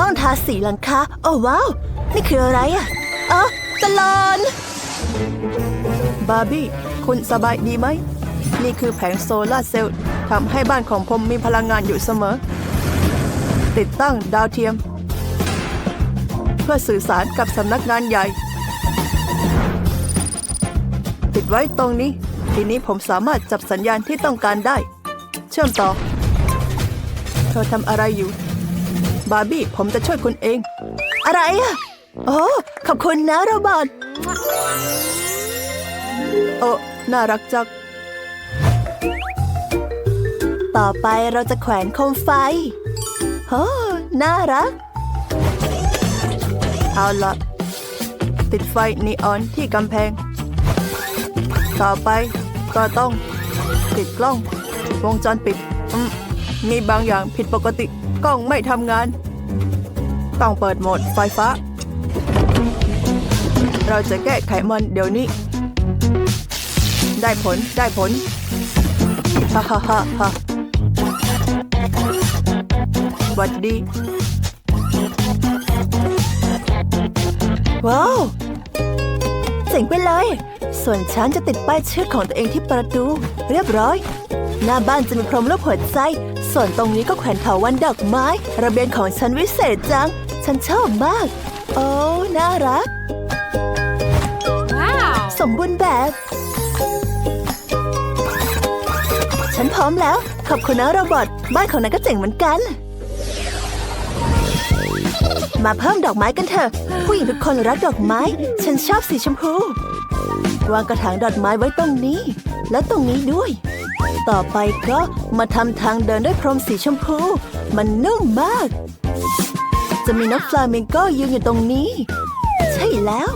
ต้องทาสีหลังคา โอ้ว้าว นี่คืออะไรอะเออตลอนบาร์บี้ คุณสบายดีไหม นี่คือแผงโซลาร์เซลล์ทำให้บ้านของผมมีพลังงานอยู่เสมอ ติดตั้งดาวเทียม เพื่อสื่อสารกับสำนักงานใหญ่ ติดไว้ตรงนี้ ทีนี้ผมสามารถจับสัญญาณที่ต้องการได้ เชื่อมต่อ เธอทำอะไรอยู่ บาร์บี้ ผมจะช่วยคุณเอง อะไรอะโอ้ขอบคุณนะโรบอทโอ้น่ารักจังต่อไปเราจะแขวนโคมไฟโอ้น่ารัก เอาละติดไฟนีออนที่กำแพง ต่อไปก็ต้องติดกล้อง วงจรปิดมมีบางอย่างผิดปกติ กล้องไม่ทำงาน ต้องเปิดโหมดไฟฟ้า เราจะแก้ไขมันเดี๋ยวนี้ ได้ผลได้ผลฮ่าฮ่าฮ่าฮ่าหวัดดีว้าวเจ๋งไปเลย ส่วนฉันจะติดป้ายชื่อของตัวเองที่ประตู เรียบร้อย หน้าบ้านจะมีพรมรูปหัวใจ ส่วนตรงนี้ก็แขวนเถาวันดอกไม้ ระเบียงของฉันวิเศษจัง ฉันชอบมาก โอ้น่ารัก Wow. สมบูรณ์แบบ ฉันพร้อมแล้ว ขอบคุณนะโรบอทบ้านของนายก็เจ๋งเหมือนกัน มาเพิ่มดอกไม้กันเถอะ ผู้หญิงทุกคนรักดอกไม้ ฉันชอบสีชมพู วางกระถางดอกไม้ไว้ตรงนี้ และตรงนี้ด้วย ต่อไปก็มาทำทางเดินด้วยพรมสีชมพู มันนุ่มมาก จะมีนกฟลามิงโก้ยืนอยู่ตรงนี้ ใช่แล้ว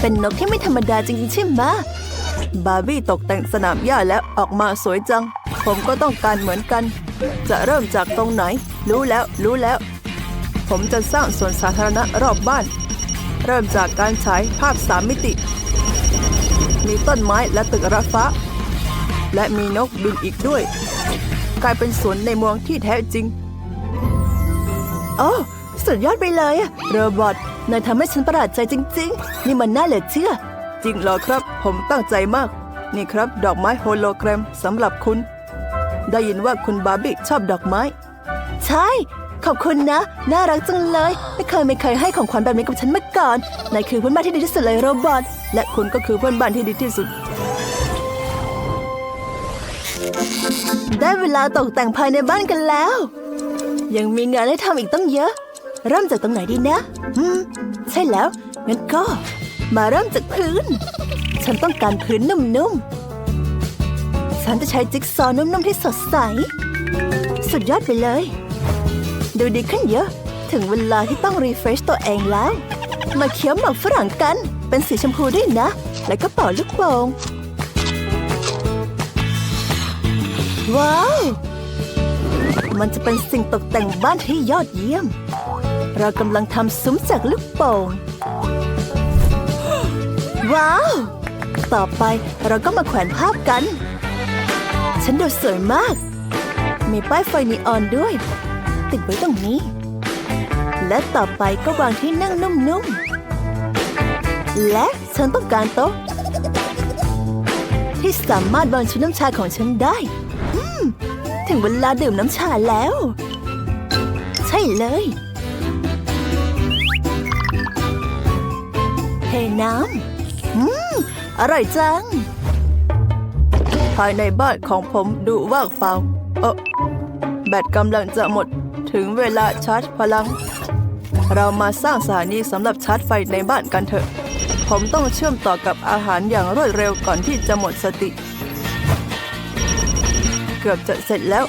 เป็นนกที่ไม่ธรรมดาจริงๆใช่ไหมบาร์บี้ตกแต่งสนามหญ้าแล้วออกมาสวยจัง ผมก็ต้องการเหมือนกัน จะเริ่มจากตรงไหน รู้แล้ว รู้แล้ว ผมจะสร้างสวนสาธารณะรอบบ้าน เริ่มจากการฉายภาพสามมิติ มีต้นไม้และตึกระฟ้า และมีนกบินอีกด้วย กลายเป็นสวนในเมืองที่แท้จริง โอ้สุดยอดไปเลยอะโรบอทนายทำให้ฉันประหลาดใจจริง ๆ นี่มันน่าเหลือเชื่อ จริงเหรอครับ ผมตั้งใจมาก นี่ครับดอกไม้โฮโลแกรมสำหรับคุณ ได้ยินว่าคุณบาร์บี้ชอบดอกไม้ ใช่ ขอบคุณนะ น่ารักจังเลย ไม่เคยไม่เคยให้ของขวัญแบบนี้กับฉันมาก่อนนายคือเพื่อนบ้านที่ดีที่สุดเลยโรบอทและคุณก็คือเพื่อนบ้านที่ดีที่สุด ได้เวลาตกแต่งภายในบ้านกันแล้ว ยังมีงานให้ทำอีกต้องเยอะ เริ่มจากตรงไหนดีนะอืมใช่แล้ว งั้นก็ มาเริ่มจากพื้น ฉันต้องการพื้นนุ่มๆ ฉันจะใช้จิ๊กซอว์นุ่มๆที่สดใส สุดยอดไปเลย ดูดีขึ้นเยอะ ถึงเวลาที่ต้องรีเฟรชตัวเองแล้ว มาเคี้ยวหมากฝรั่งกัน เป็นสีชมพูด้วยนะ แล้วก็เป่าลูกโป่ง ว้าว มันจะเป็นสิ่งตกแต่งบ้านที่ยอดเยี่ยม เรากำลังทำซุ้มจากลูกโป่ง ว้าว ต่อไปเราก็มาแขวนภาพกัน ฉันดูสวยมาก มีป้ายไฟนีออนด้วย ติดไว้ตรงนี้ และต่อไปก็วางที่นั่งนุ่มๆ และฉันต้องการโต๊ะที่สามารถวางชุดน้ำชาของฉันได้ ถึงเวลาดื่มน้ำชาแล้ว ใช่เลย เทน้ำ อืม อร่อยจัง ภายในบ้านของผมดูว่างเปล่าเออแบตกำลังจะหมดถึงเวลาชาร์จพลัง เรามาสร้างสถานีสำหรับชาร์จไฟในบ้านกันเถอะ ผมต้องเชื่อมต่อกับอาหารอย่างรวดเร็วก่อนที่จะหมดสติ กือบจะเสร็จแล้ว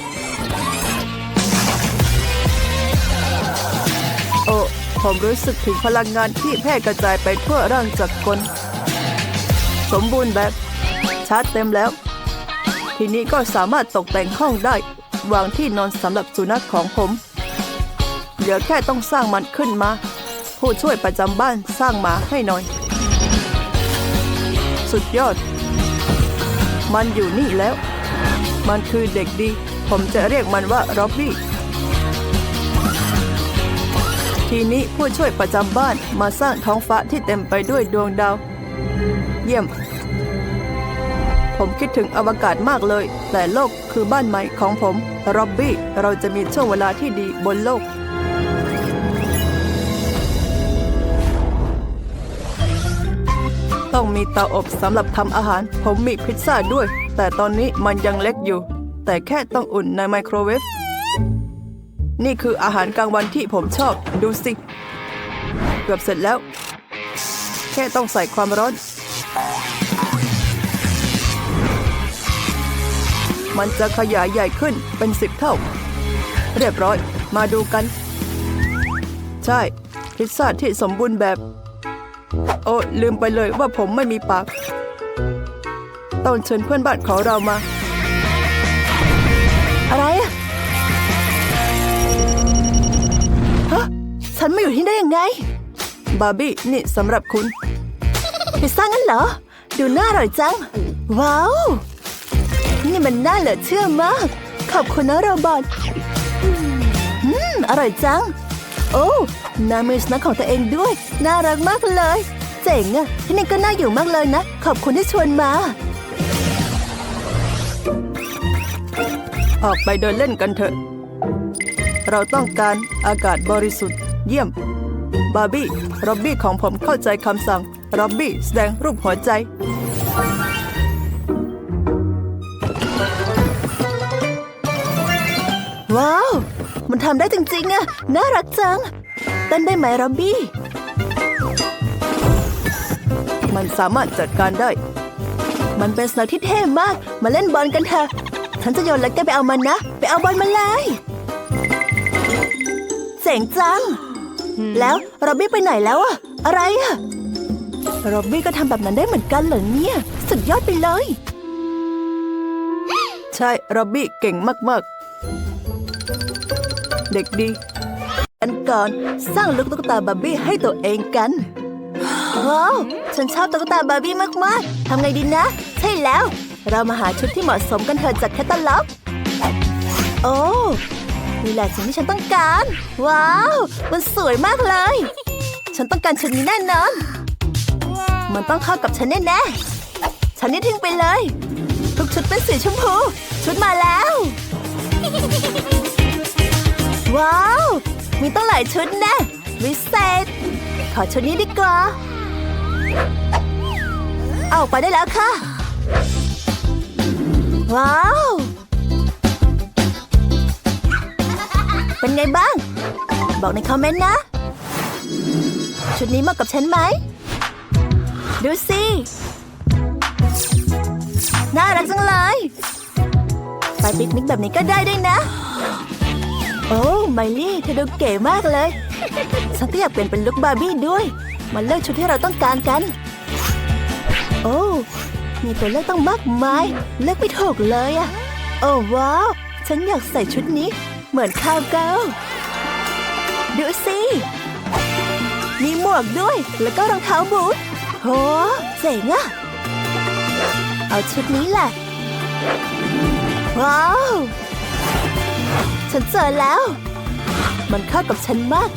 โอ้ผมรู้สึกถึงพลังงานที่แพร่กระจายไปทั่วร่างจักรกล สมบูรณ์แบบชาร์จเต็มแล้ว ทีนี้ก็สามารถตกแต่งห้องได้ วางที่นอนสำหรับสุนัขของผมเหลือแค่ต้องสร้างมันขึ้นมา ผู้ช่วยประจำบ้านสร้างมาให้หน่อย สุดยอด มันอยู่นี่แล้ว มันคือเด็กดี ผมจะเรียกมันว่าร็อบบี้ ทีนี้ผู้ช่วยประจำบ้านมาสร้างท้องฟ้าที่เต็มไปด้วยดวงดาว เยี่ยม ผมคิดถึงอวกาศมากเลย แต่โลกคือบ้านใหม่ของผมร็อบบี้ เราจะมีช่วงเวลาที่ดีบนโลกต้องมีเตาอบสำหรับทำอาหาร ผมมีพิซซ่าด้วย แต่ตอนนี้มันยังเล็กอยู่ แต่แค่ต้องอุ่นในไมโครเวฟ นี่คืออาหารกลางวันที่ผมชอบ ดูสิ เกือบเสร็จแล้ว แค่ต้องใส่ความร้อน มันจะขยายใหญ่ขึ้นเป็นสิบเท่า เรียบร้อย มาดูกัน ใช่ พิซซ่าที่สมบูรณ์แบบ โอ้ลืมไปเลยว่าผมไม่มีปาก ต้องเชิญเพื่อนบ้านของเรามา อะไรอะฮะฉันมาอยู่ที่นี่ได้ยังไง บาร์บี้นี่สำหรับคุณพิซซ่างั้นเหรอ ดูน่าอร่อยจัง ว้าว นี่มันน่าเหลือเชื่อมาก ขอบคุณนะโรบอทอืม อร่อยจัง โอ้น้ามือสน็คของตัวเองด้วย น่ารักมากเลย เจ๋งอะที่นี่ก็น่าอยู่มากเลยนะ ขอบคุณที่ชวนมา ออกไปเดินเล่นกันเถอะ เราต้องการอากาศบริสุทธิ์ เยี่ยม บาร์บี้ร็อบบี้ของผมเข้าใจคำสั่งร็อบบี้แสดงรูปหัวใจ ว้าว มันทำได้จริงๆอะน่ารักจังเต้นได้ไหมร็อบบี้ มันสามารถจัดการได้ มันเป็นสนามที่เท่มาก มาเล่นบอลกันเถอะ ฉันจะโยนแล้วแกไปเอามันนะ ไปเอาบอลมาเลยเจ๋งจัง แล้วร็อบบี้ไปไหนแล้วอะอะไรอะร็อบบี้ก็ทำแบบนั้นได้เหมือนกันเหรอเนี่ย สุดยอดไปเลย ใช่ร็อบบี้เก่งมากๆ เด็กดี กันก่อนสร้างลูกตุ๊กตาบาร์บี้ให้ตัวเองกันว้าวฉันชอบตุ๊กตาบาร์บี้มากๆทำไงดีนะ ใช่แล้ว เรามาหาชุดที่เหมาะสมกันเถอะจากแคตตาล็อก โอ้นี่แหละสิ่งที่ฉันต้องการ ว้าว มันสวยมากเลย ฉันต้องการชุดนี้แน่นอน มันต้องเข้ากับฉันแน่ๆฉันนี่ทิ้งไปเลย ทุกชุดเป็นสีชมพู ชุดมาแล้ว ว้าว มีตั้งหลายชุดนะวิเศษ ขอชุดนี้ดีกว่า เอาไปได้แล้วค่ะ ว้าว เป็นไงบ้าง บอกในคอมเมนต์นะ ชุดนี้เหมาะกับฉันไหม ดูสิ น่ารักจังเลย ไปปิกนิกแบบนี้ก็ได้ด้วยนะ โอ้ไมลี่เธอดูเก๋มากเลย ฉันก็อยากเปลี่ยนเป็นลุคบาร์บี้ด้วย มาเลือกชุดที่เราต้องการกัน โอ้ มีตัวเลือกต้องมากมายเลือกไม่ถูกเลยอะโอ้ว้าว ฉันอยากใส่ชุดนี้ เหมือนคาวเกิลดูสิ มีหมวกด้วยแล้วก็รองเท้าบูทโหเจ๋งอะเอาชุดนี้แหละ ว้าว ฉันเจอแล้ว มันเข้ากับฉันมาก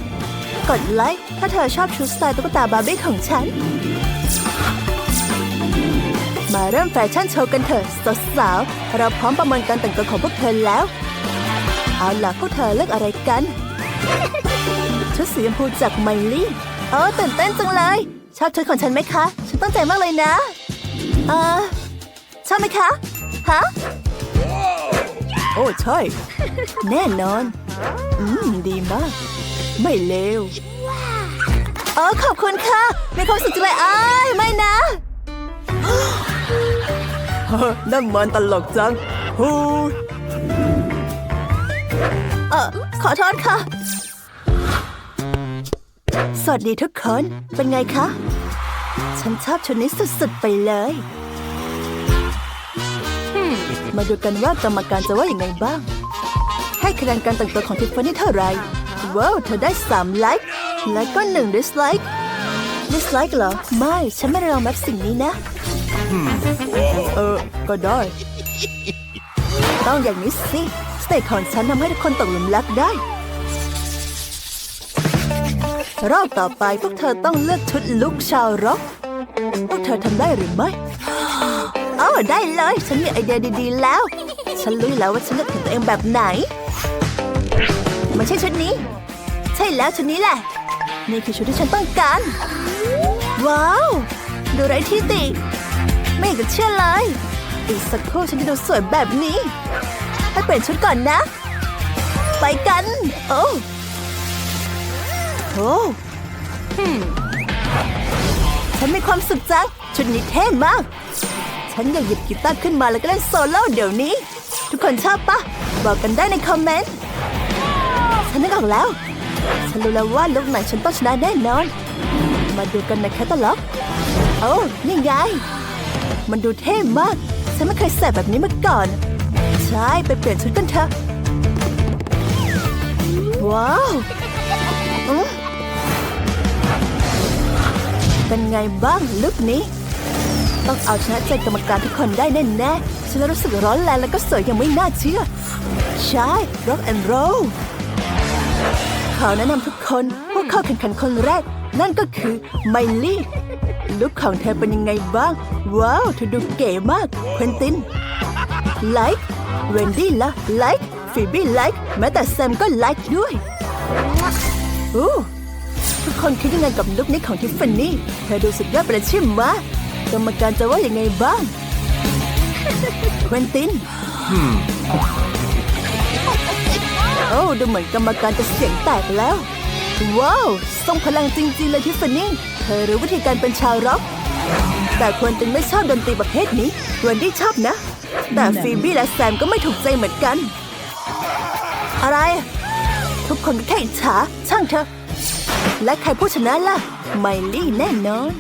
กดไลค์ถ้าเธอชอบชุดสไตล์ตุ๊กตาบาร์บี้ของฉัน มาเริ่มแฟชั่นโชว์กันเถอะสาวๆเราพร้อมประเมินการแต่งตัวของพวกเธอแล้ว เอาล่ะพวกเธอเลือกอะไรกัน ชุดสีชมพูจากไมลี่เออตื่นเต้นจังเลย ชอบชุดของฉันไหมคะ ฉันตั้งใจมากเลยนะ เออชอบไหมคะ ฮะ โอ้ใช่ แน่นอน อืม ดีมาก ไม่เลวเออขอบคุณค่ะมีความสุขจังเลยอ้ายไม่นะ นั่นมันตลกจังฮูเออขอโทษค่ะ สวัสดีทุกคน เป็นไงคะ ฉันชอบชุดนี้สุดๆไปเลย มาดูกันว่ากรรมการจะว่าอย่างไงบ้าง ให้คะแนนการแต่งตัวของทิฟฟานี่เท่าไหร่ ว้าว เธอได้ 3 ไลค์ และก็1 dislike dislike เหรอ ไม่ ฉันไม่ได้ลองแบบสิ่งนี้นะ เออ ก็ได้ ต้องอย่างนี้สิสเตทของฉันทำให้ทุกคนตกหลุมรักได้ รอบต่อไปพวกเธอต้องเลือกชุดลุคชาวร็อกพวกเธอทำได้หรือไม่โอ้ได้เลย ฉันมีไอเดียดีๆแล้ว ฉันรู้แล้วว่าฉันเลือกเห็นตัวเองแบบไหน ไม่ใช่ชุดนี้ ใช่แล้วชุดนี้แหละ นี่คือชุดที่ฉันต้องการ ว้าว ดูไรที่ติ ไม่อยากจะเชื่อเลยอีกสักครู่ฉันจะดูสวยแบบนี้ ให้เปลี่ยนชุดก่อนนะ ไปกัน โอ้โหฉันมีความสุขจัง ชุดนี้เท่มาก ฉันอยากหยิบกีตาร์ขึ้นมาแล้วก็เล่นโซโล่เดี๋ยวนี้ ทุกคนชอบปะ บอกกันได้ในคอมเมนต์ ฉันนึกออกแล้ว ฉันรู้แล้วว่าลุกไหนฉันต้องชนะแน่นอน มาดูกันในแคตตาล็อก โอ้นี่ไง มันดูเท่มาก ฉันไม่เคยใส่แบบนี้มาก่อน ใช่ ไปเปลี่ยนชุดกันเถอะ ว้าวเป็นไงบ้างลุคนี้ ต้องเอาชนะใจกรรมการทุกคนได้แน่ๆฉันรู้สึกร้อนแรงแล้วก็สวยยังไม่น่าเชื่อ ใช่ rock and roll ขอแนะนำทุกคนผู้เข้าแข่งขันคนแรก นั่นก็คือไมลี่ ลุคของเธอเป็นยังไงบ้าง ว้าวเธอดูเก๋มากควินตินไลค์เวนดี้ละไลค์ฟีบี้ไลค์แม้แต่แซมก็ไลค์ด้วยอู้ทุกคนคิดยังไงกับลุคนี้ของทิฟฟานี่เธอดูสุดยอดประชิมมากกรรมการจะว่ายังไงบ้างควินตินโอ้ดูเหมือนกรรมการจะเสียงแตกแล้ว ว้าวทรงพลังจริงๆเลยทิฟฟานี่เธอรู้วิธีการเป็นชาวร็อก แต่ควรตินไม่ชอบดนตรีประเภทนี้เวนดี้ชอบนะ แต่ฟีบี้และแซมก็ไม่ถูกใจเหมือนกัน อะไร ทุกคนก็แค่อิจฉาช่างเถอะ และใครผู้ชนะล่ะ ไมลี่แน่นอน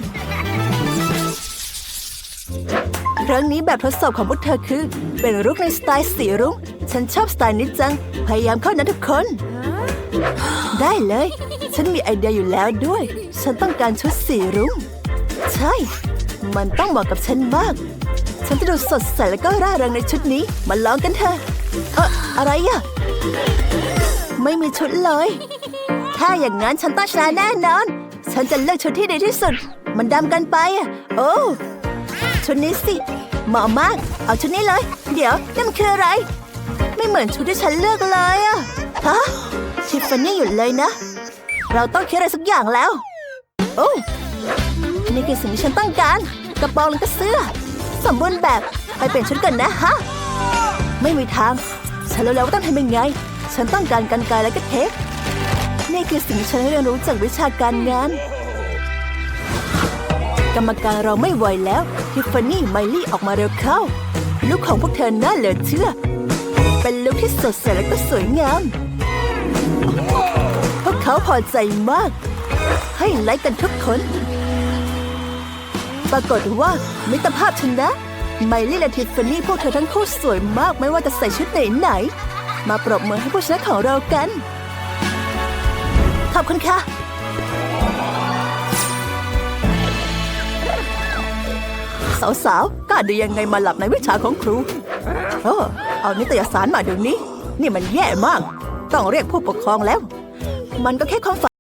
ครั้งนี้แบบทดสอบของพวกเธอคือ เป็นรุกในสไตล์สีรุ้ง ฉันชอบสไตล์นี้จัง พยายามเข้านะทุกคน ได้เลย ฉันมีไอเดียอยู่แล้วด้วย ฉันต้องการชุดสีรุ้ง ใช่ มันต้องเหมาะกับฉันมาก ฉันจะดูสดใสแล้วก็ร่าเริงในชุดนี้ มาลองกันเถอะเอออะไรอะไม่มีชุดเลย ถ้าอย่างนั้นฉันต้องชนะแน่นอน ฉันจะเลือกชุดที่ดีที่สุด มันดำกันไปอะโอ้ ชุดนี้สิ เหมาะมาก เอาชุดนี้เลย เดี๋ยวนั่มันคืออะไร ไม่เหมือนชุดที่ฉันเลือกเลยอะฮะ ทิฟฟานี่หยุดเลยนะ เราต้องคิดอะไรสักอย่างแล้ว โอ้ นี่คือสิ่งที่ฉันต้องการ กระโปรงแล้วก็เสื้อ สมบูรณ์แบบ ไปเปลี่ยนชุดกันนะฮะ ไม่มีทาง ฉันรู้แล้วว่าต้องทำยังไง ฉันต้องการกันไกลและก็เทปนี่คือสิ่งที่ฉันเรียนรู้จากวิชาการงาน กรรมการเราไม่ไหวแล้วทิฟฟานี่ไมลี่ออกมาเร็วเข้าลุคของพวกเธอน่าเหลือเชื่อ เป็นลุคที่สดใสและก็สวยงาม พวกเขาพอใจมาก ให้ไลค์กันทุกคน ปรากฏว่ามิตรภาพชนะ ไมลี่และทิฟฟานี่พวกเธอทั้งคู่สวยมากไม่ว่าจะใส่ชุดไหนไหน มาปรบมือให้ผู้ชนะของเรากัน ขอบคุณค่ะสาวๆกล้าดียังไงมาหลับในวิชาของครู เออ เอานิตยสารมาเดี๋ยวนี้ นี่มันแย่มาก ต้องเรียกผู้ปกครองแล้ว มันก็แค่ความฝัน